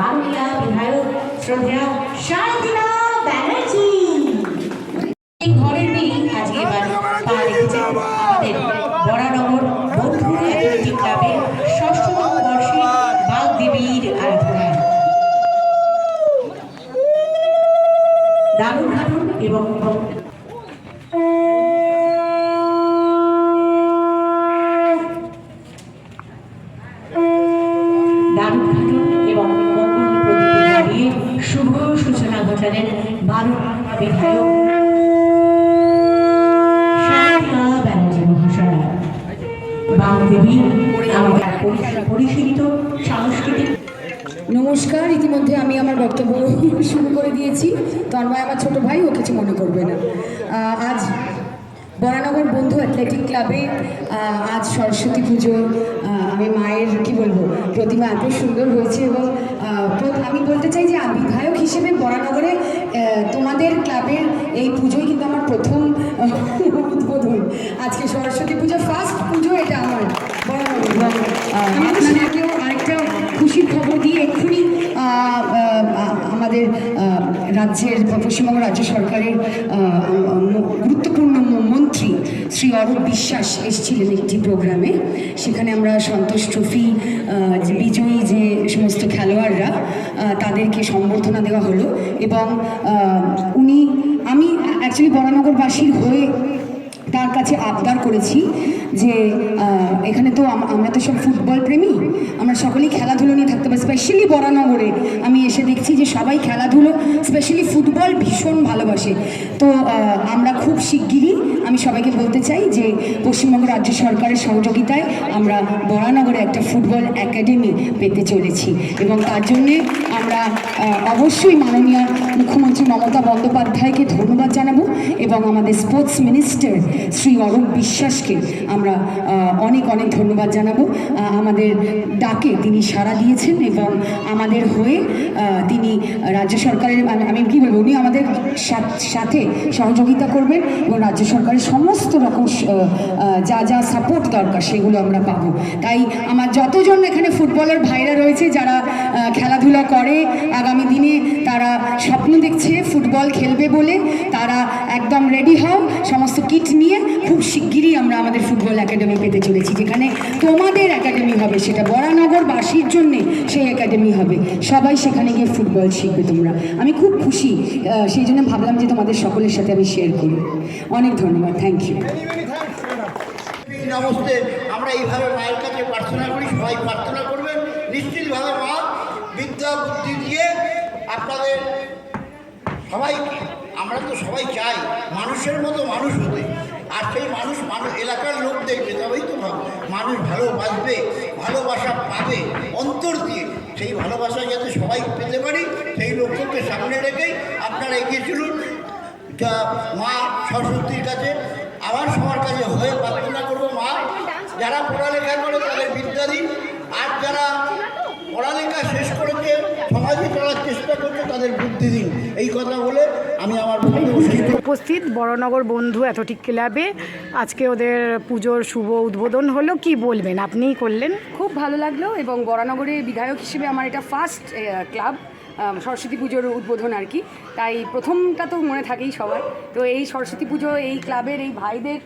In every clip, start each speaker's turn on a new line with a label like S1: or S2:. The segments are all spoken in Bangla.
S1: বাংলা বিধায়ক শ্রদ্ধেয় শান্তিনা ব্যানার্জি। এই ঘরের মেয়ে আজকে এবার পা রেখেছেন আমাদের বরানগর বন্ধু অ্যাথলেটিক ক্লাবের ষষ্ঠতম বর্ষে বাগদেবীর আরাধনায়। দারুণ দারুণ এবং দারুণ দারুণ এবং মঙ্গল প্রদীপে দাঁড়িয়ে শুভ সূচনা বারো বিধায়ক। সাংস্কৃতিক
S2: নমস্কার, ইতিমধ্যে আমি আমার বক্তব্য শুরু করে দিয়েছি। তন্ময়, আমার ছোট ভাই, ও কিছু মনে করবে না। আজ অ্যাথলেটিক ক্লাবে আজ সরস্বতী পুজো আমি মায়ের কি বলব প্রতিমা এত সুন্দর হয়েছে এবং আমি বলতে চাই যে বিধায়ক হিসেবে বরানগরে তোমাদের ক্লাবের এই পুজোই কিন্তু আমার প্রথম উদ্বোধন। আজকে সরস্বতী পুজো ফার্স্ট পুজো এটা আমার আপনাদেরকেও আরেকটা খুশির খবর দিয়ে এক্ষুনি আমাদের রাজ্যের পশ্চিমবঙ্গ রাজ্য সরকারের গুরুত্বপূর্ণ শ্রী অরূপ বিশ্বাস এসেছিলেন একটি প্রোগ্রামে। সেখানে আমরা সন্তোষ ট্রফি বিজয়ী যে সমস্ত খেলোয়াড়রা তাদেরকে সম্বর্ধনা দেওয়া হলো এবং উনি, আমি অ্যাকচুয়ালি বরানগরবাসীর হয়ে তার কাছে আবদার করেছি যে এখানে তো আমরা তো সব ফুটবল প্রেমী, আমরা সকলেই খেলাধুলো নিয়ে থাকতে পারি স্পেশালি বরানগরে। আমি এসে দেখছি যে সবাই খেলাধুলো স্পেশালি ফুটবল ভীষণ ভালোবাসে। তো আমরা খুব শিগগিরই আমি সবাইকে বলতে চাই যে পশ্চিমবঙ্গ রাজ্য সরকারের সহযোগিতায় আমরা বরানগরে একটা ফুটবল একাডেমি পেতে চলেছি এবং তার জন্যে আমরা অবশ্যই মাননীয় মুখ্যমন্ত্রী মমতা বন্দ্যোপাধ্যায়কে ধন্যবাদ জানাব এবং আমাদের স্পোর্টস মিনিস্টার শ্রী অরূপ বিশ্বাসকে আমরা অনেক অনেক ধন্যবাদ জানাব। আমাদের ডাকে তিনি সাড়া দিয়েছেন এবং আমাদের হয়ে তিনি রাজ্য সরকারের, আমি কি বলব, উনি আমাদের সাথে সহযোগিতা করবেন এবং রাজ্য সরকারের সমস্ত রকম যা যা সাপোর্ট দরকার সেগুলো আমরা পাবো। তাই আমার যতজন এখানে ফুটবলার ভাইরা রয়েছে যারা খেলাধুলা করে, আগামী দিনে তারা স্বপ্ন ফুটবল খেলবে বলে তারা একদম রেডি হও। সমস্ত কিট নিয়ে খুব শিগগিরই আমরা আমাদের ফুটবল একাডেমি পেতে চলেছি, যেখানে তোমাদের একাডেমি হবে। সেটা বরানগরবাসীর জন্যে সেই একাডেমি হবে। সবাই সেখানে গিয়ে ফুটবল শিখবে তোমরা। আমি খুব খুশি সেই জন্য ভাবলাম যে তোমাদের সকলের সাথে আমি শেয়ার করি। অনেক ধন্যবাদ থ্যাংক ইউ
S3: নমস্তে আমরা এইভাবে মায়ের কাছে প্রার্থনা করি, সবাই প্রার্থনা করবেন। নিশ্চিতভাবে মা, বিদ্যা বুদ্ধি দিয়ে আপনাদের সবাই আমরা তো সবাই চাই মানুষের মতো মানুষ হতে। আর সেই মানুষ মানুষ, এলাকার লোক দেখবে, তবেই তো মানুষ ভালোবাসবে, ভালোবাসা পাবে, অন্তর দিয়ে। সেই ভালোবাসা যাতে সবাই পেতে পারি, সেই লক্ষ্যকে সামনে রেখেই আপনারা এগিয়ে চলুন। মা সরস্বতীর কাছে আবার সবার কাছে হয়ে প্রার্থনা করব, মা। যারা পড়ালেখা করে তাদের বিদ্যা দিন। আর যারা পড়ালেখা শেষ করেছে সমাজে চলার চেষ্টা করছে তাদের বুদ্ধি দিন। এই কথা বলে আমি আমার।
S4: উপস্থিত বড়নগর বন্ধু অ্যাথলেটিক ক্লাবে আজকে ওদের পুজোর শুভ উদ্বোধন হলো কি বলবেন? আপনিই করলেন।
S2: খুব ভালো লাগল এবং বরানগরে বিধায়ক হিসেবে আমার এটা ফার্স্ট ক্লাব সরস্বতী পুজোর উদ্বোধন আর কি। তাই প্রথমটা তো মনে থাকেই সবার। তো এই সরস্বতী পুজো এই ক্লাবের এই ভাইদের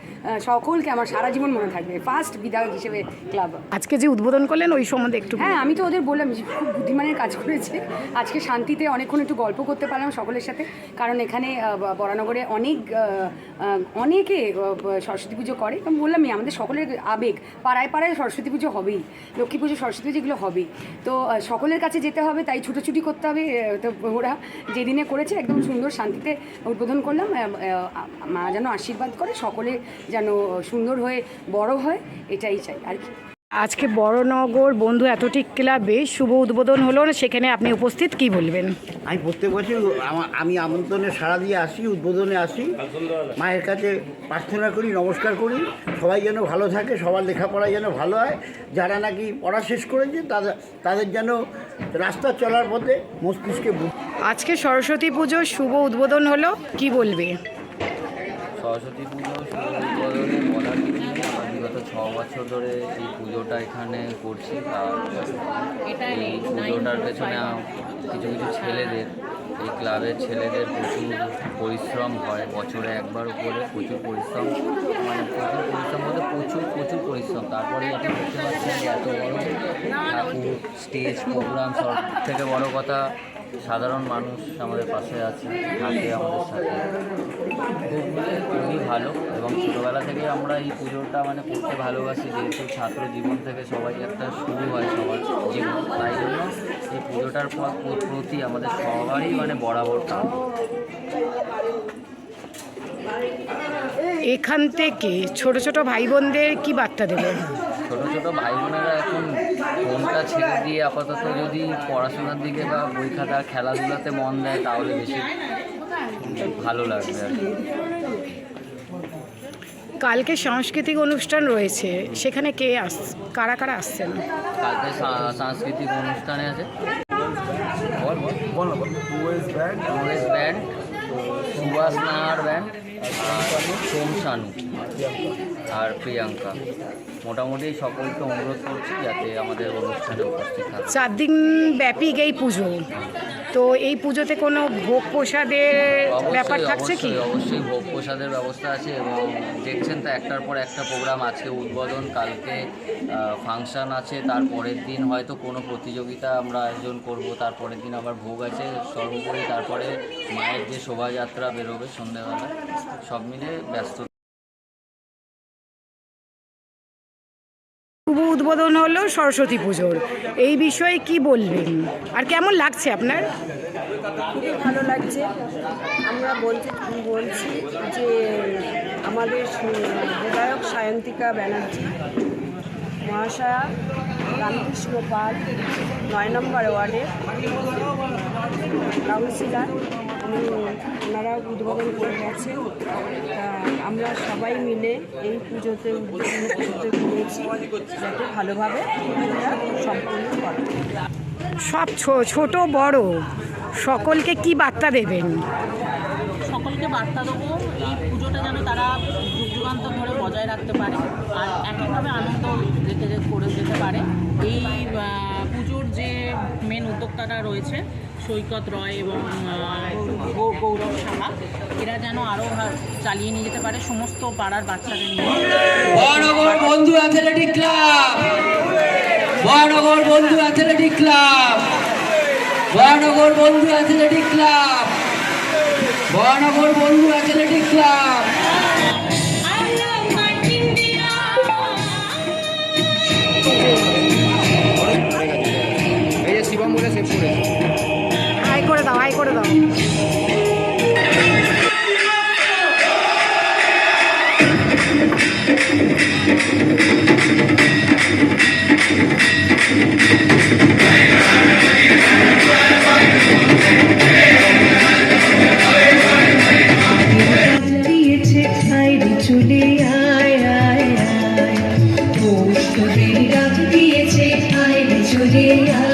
S2: সকলকে আমার সারা জীবন মনে থাকবে। ফার্স্ট বিধায়ক হিসেবে ক্লাব।
S4: আজকে যে উদ্বোধন করলেন ওই সম্বন্ধে একটু
S2: হ্যাঁ আমি তো ওদের বললাম যে খুব বুদ্ধিমানের কাজ করেছে। আজকে শান্তিতে অনেকক্ষণ একটু গল্প করতে পারলাম সকলের সাথে। কারণ এখানে বরানগরে অনেক অনেকে সরস্বতী পুজো করে। আমি বললামই আমাদের সকলের আবেগ পাড়ায় পাড়ায় সরস্বতী পুজো হবেই। লক্ষ্মী পুজো সরস্বতী পুজো এগুলো হবেই। তো সকলের কাছে যেতে হবে তাই ছুটোছুটি করতে হবে। তো ওরা যেদিনে করেছে একদম সুন্দর শান্তিতে উদ্বোধন করলাম মা যেন আশীর্বাদ করে, সকলে যেন সুন্দর হয়ে বড় হয়, এটাই চাই আর কি।
S4: আজকে বড়নগর বন্ধু অ্যাথলেটিক ক্লাবে শুভ উদ্বোধন হলো সেখানে আপনি উপস্থিত কি বলবেন?
S3: আমি প্রত্যেক বছর আমি আমন্ত্রণে সাড়া দিয়ে আসি উদ্বোধনে আসি। মায়ের কাছে প্রার্থনা করি নমস্কার করি সবাই যেন ভালো থাকে সবার লেখাপড়া যেন ভালো হয়। যারা নাকি পড়া শেষ করেছে তাদের তাদের যেন রাস্তা চলার পথে মস্তিষ্কে
S4: আজকে সরস্বতী পুজো শুভ উদ্বোধন হলো কি বলবে?
S5: সরস্বতী পুজো শুভ উদ্বোধনে বলার কিছু নেই। আন্তরিকতা ছ বছর ধরে এই পুজোটা এখানে করছি আর এই পুজোটার পেছনে কিছু কিছু ছেলেদের এই ক্লাবের ছেলেদের প্রচুর পরিশ্রম হয় বছরে একবার করে প্রচুর পরিশ্রম মানে প্রচুর পরিশ্রম বলতে প্রচুর প্রচুর পরিশ্রম। তারপরে আপনি দেখতে পাচ্ছেন যে এত বড় ঠাকুর স্টেজ প্রোগ্রাম সব থেকে বড় কথা সাধারণ মানুষ আমাদের পাশে আছে থাকে আমাদের সাথে। ভালো এবং ছোটোবেলা থেকে আমরা এই পুজোটা মানে করতে ভালোবাসি যেহেতু ছাত্র জীবন থেকে সবাই একটা শুরু হয় সবার জীবন। তাই জন্য এই পুজোটার পর প্রতি আমাদের সবারই মানে বরাবর টান
S4: এখান থেকে ছোট ছোট ভাই বোনদের কি বার্তা দেবেন?
S5: ছোট ছোট ভাই বোনেরা এখন ফোনটা ছেড়ে দিয়ে আপাতত যদি পড়াশোনার দিকে বা বই খাতা খেলাধুলাতে মন দেয় তাহলে বেশি ভালো লাগবে আর কি।
S4: কালকে সাংস্কৃতিক অনুষ্ঠান রয়েছে সেখানে কে আস কারা কারা আসছেন?
S5: কালকে সাংস্কৃতিক অনুষ্ঠানে আছে। বল বল।
S6: West band.
S5: Congress band Subhash Nahar band Som Shanu আর প্রিয়াঙ্কা। মোটামুটি সকলকে অনুরোধ করছি যাতে আমাদের অনুষ্ঠানে উপস্থিত থাকে
S4: চার দিন ব্যাপী এই পুজো। তো এই পুজোতে কোনো ভোগ প্রসাদের ব্যাপার
S5: অবশ্যই
S4: থাকছে কি?
S5: অবশ্যই অবশ্যই ভোগ প্রসাদের ব্যবস্থা আছে এবং দেখছেন তো একটার পর একটা প্রোগ্রাম আজকে উদ্বোধন কালকে ফাংশন আছে তারপরের দিন হয়তো কোনো প্রতিযোগিতা আমরা আয়োজন করব তারপরের দিন আবার ভোগ আছে সর্বোপরি তারপরে মায়ের যে শোভাযাত্রা বেরোবে সন্ধ্যেবেলা সব মিলে ব্যস্ত
S4: উদ্বোধন হলো সরস্বতী পুজোর। এই বিষয়ে কি বলবেন? আর কেমন লাগছে আপনার?
S7: খুবই ভালো লাগছে। আমরা বলতে বলছি যে আমাদের বিধায়ক সায়ন্তিকা ব্যানার্জি, মহাশয়া রামকৃষ্ণ পাল নয় নম্বর ওয়ার্ডের কাউন্সিলার উনি, ওনারা উদ্বোধন করে গেছেন। আমরা সবাই মিলে এই পুজোতে করতে পেরেছি, যাতে ভালোভাবে সম্পূর্ণ করে
S4: সব ছোট, বড়, সকলকে কি বার্তা দেবেন?
S8: সকলকে বার্তা দেবো, এই পুজোটা যেন তারা যুগ যুগান্তর ধরে বজায় রাখতে পারে আর একইভাবে আনন্দ রেখে করে যেতে পারে। এই পুজোর যে মেন উদ্যোক্তারা রয়েছে, সৈকত রয় এবং গৌরব সাহা এরা যেন আরও চালিয়ে নিয়ে যেতে পারে সমস্ত পাড়ার বাচ্চাদের নিয়ে।
S9: বন্ধু অ্যাথলেটিক ক্লাব! মহানগর বন্ধু অ্যাথলেটিক ক্লাব! মহানগর বন্ধু অ্যাথলেটিক ক্লাব! মহানগর বন্ধু অ্যাথলেটিক ক্লাব।
S6: এই যে শিবম বলে সেভ আয়
S4: হাই করে দাও হাই করে দাও। Shukriya.